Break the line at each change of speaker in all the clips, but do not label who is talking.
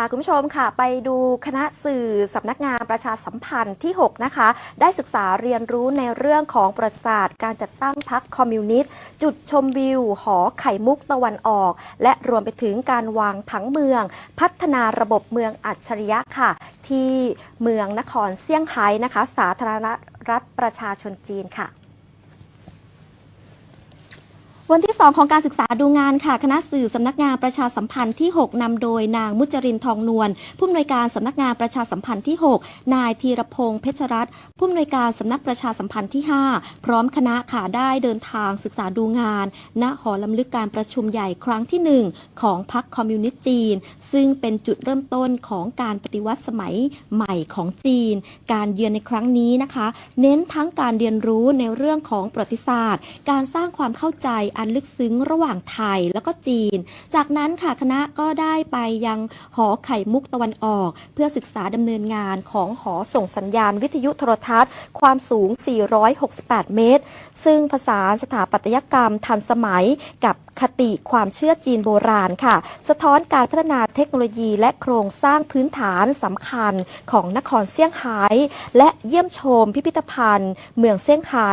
พาคุณผู้ชมค่ะ ไปดูคณะสื่อสำนักงานประชาสัมพันธ์ที่ 6 นะคะ ได้ศึกษาเรียนรู้ในเรื่องของประวัติศาสตร์การจัดตั้งพรรคคอมมิวนิสต์ จุดชมวิว หอไข่มุกตะวันออก และรวมไปถึงการวางผังเมือง พัฒนาระบบเมืองอัจฉริยะค่ะ ที่เมืองนครเซี่ยงไฮ้นะคะ สาธารณรัฐประชาชนจีนค่ะ วันที่ 2 ของการศึกษาดูงานค่ะ คณะสื่อสำนักงานประชาสัมพันธ์ที่ 6นำโดยนางมุจรินทองนวลผู้อำนวยการสำนักงานประชาสัมพันธ์ที่ 6 นายธีรพงษ์เพชรรัตน์ผู้อำนวยการสำนักประชาสัมพันธ์ที่ 5 พร้อมคณะค่ะได้เดินทางศึกษาดูงานณหอลำลึกการประชุมใหญ่ครั้งที่ 1 ของพรรคคอมมิวนิสต์จีน ซึ่งเป็นจุดเริ่มต้นของการปฏิวัติสมัยใหม่ของจีน การเยือนในครั้งนี้นะคะ เน้นทั้งการเรียนรู้ในเรื่องของประวัติศาสตร์ การสร้างความเข้าใจอันลึกซึ้งระหว่างไทยแล้วก็จีน จากนั้นค่ะคณะก็ได้ไปยังหอไข่มุกตะวันออก เพื่อศึกษาดำเนินงานของหอส่งสัญญาณวิทยุโทรทัศน์ ความสูง 468 เมตร ซึ่งผสานสถาปัตยกรรมทันสมัยกับ คติความเชื่อจีนโบราณค่ะ สะท้อนการพัฒนาเทคโนโลยีและโครงสร้างพื้นฐานสำคัญของนครเซี่ยงไฮ้และเยี่ยมชมพิพิธภัณฑ์ เมืองเซี่ยงไฮ้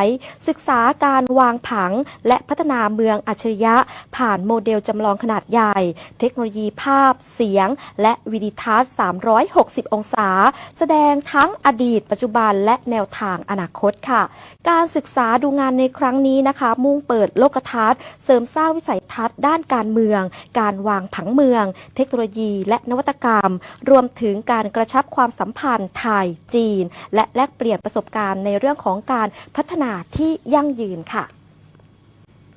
ศึกษาการวางผัง และพัฒนาเมืองอัจฉริยะ ผ่านโมเดลจำลองขนาดใหญ่ เทคโนโลยีภาพ เสียง และวิดิทัศน์ 360 องศา แสดงทั้งอดีต ปัจจุบันและแนวทางอนาคตค่ะ การศึกษาดูงานในครั้งนี้นะคะ มุ่งเปิดโลกทัศน์ เสริมสร้างวิสัยสัยทัศน์ด้านการเมือง การวางผังเมือง เทคโนโลยี และนวัตกรรม รวมถึงการกระชับความสัมพันธ์ไทยจีน และแลกเปลี่ยนประสบการณ์ในเรื่องของการพัฒนาที่ยั่งยืนค่ะ